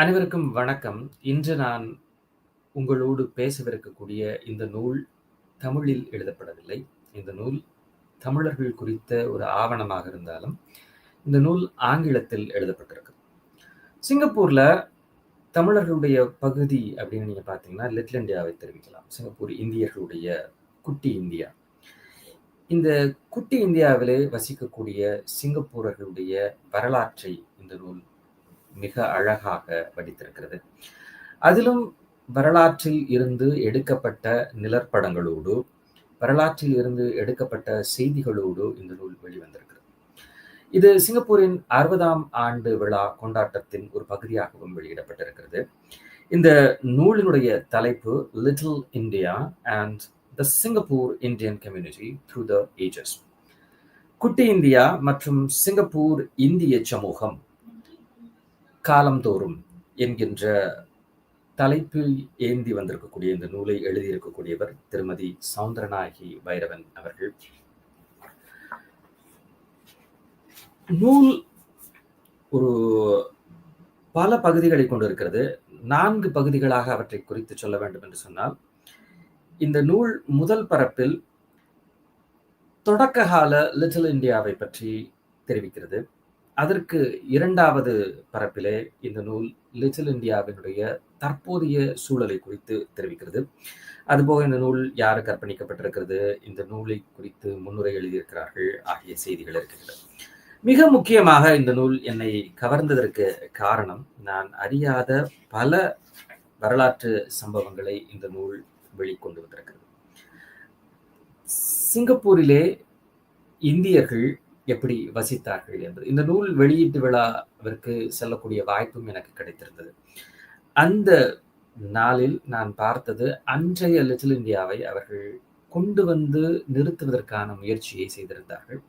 அனைவருக்கும் வணக்கம். இன்று நான் உங்களோடு பேசவிருக்கக்கூடிய இந்த நூல் தமிழில் எழுதப்படவில்லை. இந்த நூல் தமிழர்கள் குறித்த ஒரு ஆவணமாக இருந்தாலும், இந்த நூல் ஆங்கிலத்தில் எழுதப்பட்டிருக்கு. சிங்கப்பூர்ல தமிழர்களுடைய பகுதி அப்படின்னு நீங்க பார்த்தீங்கன்னா, லிட்டில் இந்தியாவை தெரிவிக்கலாம். சிங்கப்பூர் இந்தியர்களுடைய குட்டி இந்தியா. இந்த குட்டி இந்தியாவிலே வசிக்கக்கூடிய சிங்கப்பூரர்களுடைய வரலாற்றை இந்த நூல் மிக அழகாக வடித்திருக்கிறது. அதிலும் வரலாற்றில் இருந்து எடுக்கப்பட்ட நிழற்படங்களோடு, வரலாற்றில் இருந்து எடுக்கப்பட்ட செய்திகளோடு இந்த நூல் வெளிவந்திருக்கிறது. இது சிங்கப்பூரின் 60ஆம் ஆண்டு விழா கொண்டாட்டத்தின் ஒரு பகுதியாகவும் வெளியிடப்பட்டிருக்கிறது. இந்த நூலினுடைய தலைப்பு little India and the Singapore Indian community through the ages. குட்டி இந்தியா மற்றும் சிங்கப்பூர் இந்திய சமூகம் காலந்தோறும் என்கின்ற தலைப்பில் ஏந்தி வந்திருக்கக்கூடிய இந்த நூலை எழுதியிருக்கக்கூடியவர் திருமதி சௌந்தரநாயகி வைரவன் அவர்கள். நூல் ஒரு பல பகுதிகளை கொண்டிருக்கிறது. நான்கு பகுதிகளாக அவற்றை குறித்து சொல்ல வேண்டும் என்று சொன்னால், இந்த நூல் முதல் பரப்பில் தொடக்க கால லிட்டில் இந்தியாவை பற்றி தெரிவிக்கிறது. அதற்கு இரண்டாவது பரப்பிலே இந்த நூல் லிட்டில் இந்தியாவினுடைய தற்போதைய சூழலை குறித்து தெரிவிக்கிறது. அதுபோக இந்த நூல் யாரு கற்பணிக்கப்பட்டிருக்கிறது இந்த நூலை குறித்து முன்னுரை எழுதியிருக்கிறார்கள் ஆகிய செய்திகள் இருக்கின்றன. மிக முக்கியமாக இந்த நூல் என்னை கவர்ந்ததற்கு காரணம், நான் அறியாத பல வரலாற்று சம்பவங்களை இந்த நூல் வெளிக்கொண்டு வந்திருக்கிறது. சிங்கப்பூரிலே இந்தியர்கள் எப்படி வசித்தார்கள் என்று இந்த நூல் வெளியீட்டு விழாவிற்கு செல்லக்கூடிய வாய்ப்பும் எனக்கு கிடைத்திருந்தது. அந்த நாளில் நான் பார்த்தது அன்றைய லிட்டில் இந்தியாவை அவர்கள் கொண்டு வந்து நிறுத்துவதற்கான முயற்சியை செய்திருந்தார்கள்.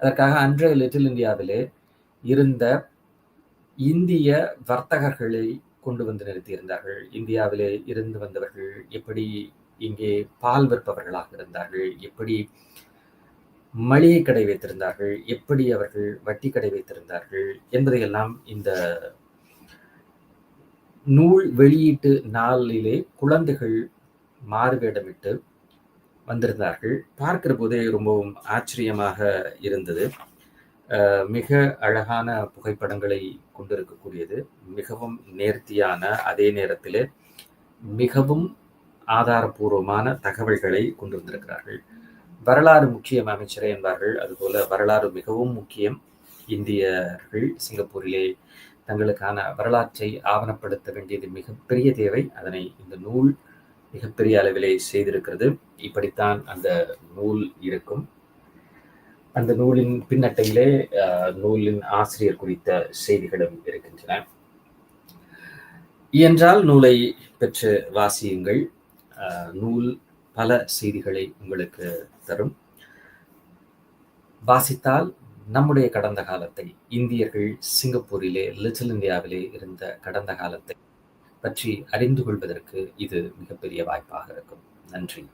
அதற்காக அன்றைய லிட்டில் இந்தியாவிலே இருந்த இந்திய வர்த்தகர்களை கொண்டு வந்து நிறுத்தியிருந்தார்கள். இந்தியாவிலே இருந்து வந்தவர்கள் எப்படி இங்கே பால் விற்பவர்களாக இருந்தார்கள், எப்படி மளிகை கடை வைத்திருந்தார்கள், எப்படி அவர்கள் வட்டி கடை வைத்திருந்தார்கள் என்பதையெல்லாம் இந்த நூல் வெளியீட்டு நாளிலே குழந்தைகள் மாறுவேடமிட்டு வந்திருந்தார்கள். பார்க்கிற போதே ரொம்பவும் ஆச்சரியமாக இருந்தது. மிக அழகான புகைப்படங்களை கொண்டிருக்கக்கூடியது. மிகவும் நேர்த்தியான, அதே நேரத்திலே மிகவும் ஆதாரபூர்வமான தகவல்களை கொண்டு வந்திருக்கிறார்கள். வரலாறு முக்கியம் அமைச்சரே என்பார்கள். அதுபோல வரலாறு மிகவும் முக்கியம். இந்தியர்கள் சிங்கப்பூரிலே தங்களுக்கான வரலாற்றை ஆவணப்படுத்த வேண்டியது மிகப்பெரிய தேவை. அதனை இந்த நூல் மிகப்பெரிய அளவிலே செய்திருக்கிறது. இப்படித்தான் அந்த நூல் இருக்கும். அந்த நூலின் பின்னட்டையிலே நூலின் ஆசிரியர் குறித்த செய்திகளும் இருக்கின்றன. என்றால் நூலை பெற்று வாசியுங்கள். நூல் பல செய்திகளை உங்களுக்கு தரும். வாசித்தால் நம்முடைய கடந்த காலத்தை, இந்தியர்கள் சிங்கப்பூரிலே, லிட்டில் இந்தியாவிலே இருந்த கடந்த காலத்தை பற்றி அறிந்து கொள்வதற்கு இது மிகப்பெரிய வாய்ப்பாக இருக்கும். நன்றி.